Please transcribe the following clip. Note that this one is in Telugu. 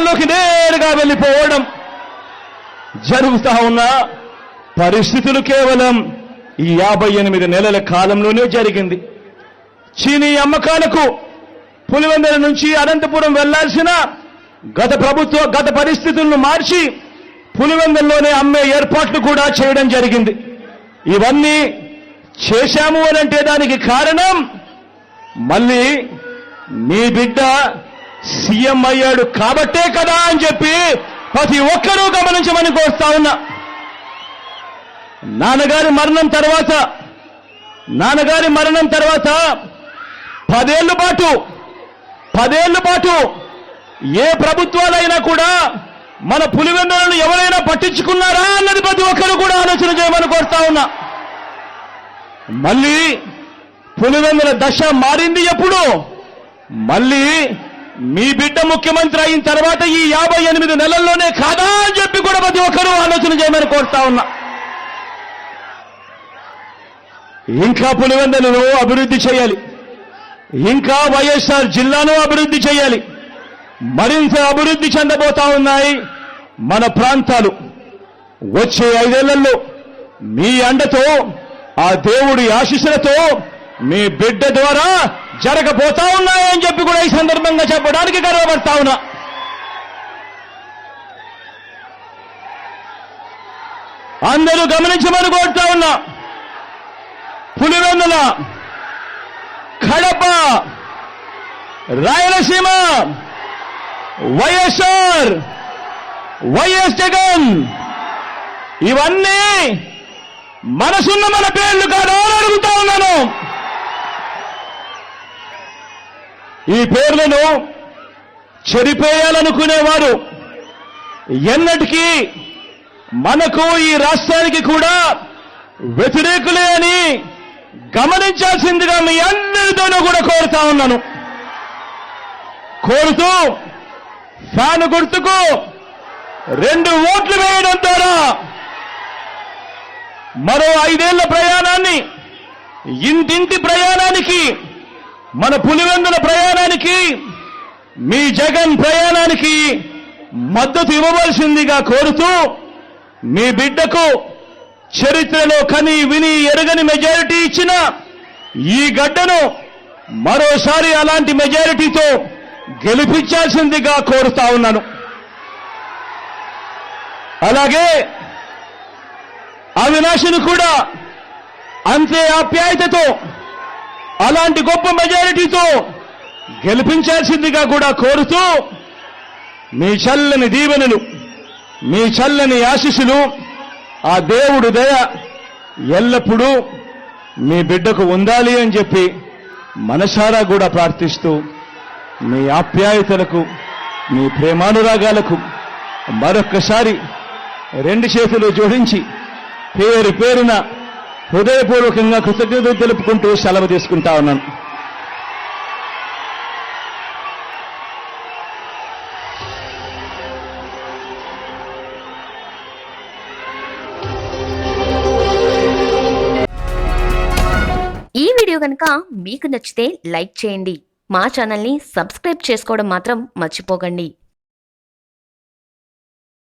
రాజకీయాల్లోకి నేరుగా వెళ్ళిపోవడం జరుగుతా ఉన్న పరిస్థితులు కేవలం ఈ యాభై ఎనిమిది నెలల కాలంలోనే జరిగింది. చీనీ అమ్మకాలకు పులివెందుల నుంచి అనంతపురం వెళ్ళాల్సిన గత ప్రభుత్వ గత పరిస్థితులను మార్చి పులివెందుల్లోనే అమ్మే ఏర్పాట్లు కూడా చేయడం జరిగింది. ఇవన్నీ చేశాము అని అంటే దానికి కారణం మళ్ళీ నీ బిడ్డ సీఎం అయ్యాడు కాబట్టే కదా అని చెప్పి ప్రతి ఒక్కరూ గమనించమని కోరుతా ఉన్నా. నాన్నగారి మరణం తర్వాత నాన్నగారి మరణం తర్వాత పదేళ్ళ పాటు పదేళ్ళ పాటు ఏ ప్రభుత్వాలైనా కూడా మన పులివెందులను ఎవరైనా పట్టించుకున్నారా అన్నది ప్రతి ఒక్కరు కూడా ఆలోచన చేయమని కోరుతా ఉన్నా. మళ్ళీ పులివెందుల దశ మారింది ఎప్పుడు? మళ్ళీ మీ బిడ్డ ముఖ్యమంత్రి అయిన తర్వాత ఈ యాభై ఎనిమిది నెలల్లోనే కాదా అని చెప్పి కూడా ప్రతి ఒక్కరూ ఆలోచన చేయమని కోరుతా ఉన్నా. ఇంకా పులివెందులను అభివృద్ధి చేయాలి. ఇంకా వైఎస్ఆర్ జిల్లాను అభివృద్ధి చేయాలి. మరింత అభివృద్ధి చెందబోతా ఉన్నాయి మన ప్రాంతాలు. వచ్చే ఐదేళ్ళలో మీ అండతో ఆ దేవుడి ఆశీస్సులతో మీ బిడ్డ ద్వారా జరగబోతా ఉన్నాయని చెప్పి కూడా ఈ సందర్భంగా చెప్పడానికి గర్వపడతా ఉన్నా. అందరూ గమనించమని కోరుతా ఉన్నా. పులివెందుల కడప రాయలసీమ వైఎస్ఆర్ వైఎస్ జగన్ ఇవన్నీ మనసున్న మన పేర్లు కాదు అని అడుగుతా ఉన్నాను. ఈ పేర్లను చెరిపేయాలనుకునేవారు ఎన్నటికీ మనకు ఈ రాష్ట్రానికి కూడా వ్యతిరేకులే అని గమనించాల్సిందిగా మీ అందరితోనూ కూడా కోరుతా ఉన్నాను. కోరుతూ ఫ్యాను గుర్తుకు రెండు ఓట్లు వేయడం ద్వారా మరో ఐదేళ్ళ ప్రయాణాన్ని ఇంటింటి ప్రయాణానికి మన పులివెందుల ప్రయాణానికి మీ జగన్ ప్రయాణానికి మద్దతు ఇవ్వవలసిందిగా కోరుతూ మీ బిడ్డకు చరిత్రలో కని విని ఎరగని మెజారిటీ ఇచ్చిన ఈ గడ్డను మరోసారి అలాంటి మెజారిటీతో గెలిపించాల్సిందిగా కోరుతా ఉన్నాను. అలాగే అవినాశిని కూడా అంతే ఆప్యాయతతో అలాంటి గొప్ప మెజారిటీతో గెలిపించాల్సిందిగా కూడా కోరుతూ మీ చల్లని దీవెనలు మీ చల్లని ఆశీస్సులు ఆ దేవుడు దయ ఎల్లప్పుడూ మీ బిడ్డకు ఉండాలి అని చెప్పి మనసారా కూడా ప్రార్థిస్తూ మీ ఆప్యాయతలకు మీ ప్రేమానురాగాలకు మరొక్కసారి రెండు చేతులు జోడించి పేరు పేరున హృదయపూర్వకంగా కృతజ్ఞతలు తెలుపుకుంటూ సెలవు తీసుకుంటా ఉన్నాను. ఈ వీడియో కనుక మీకు నచ్చితే లైక్ చేయండి. మా ఛానల్ని సబ్స్క్రైబ్ చేసుకోవడం మాత్రం మర్చిపోకండి.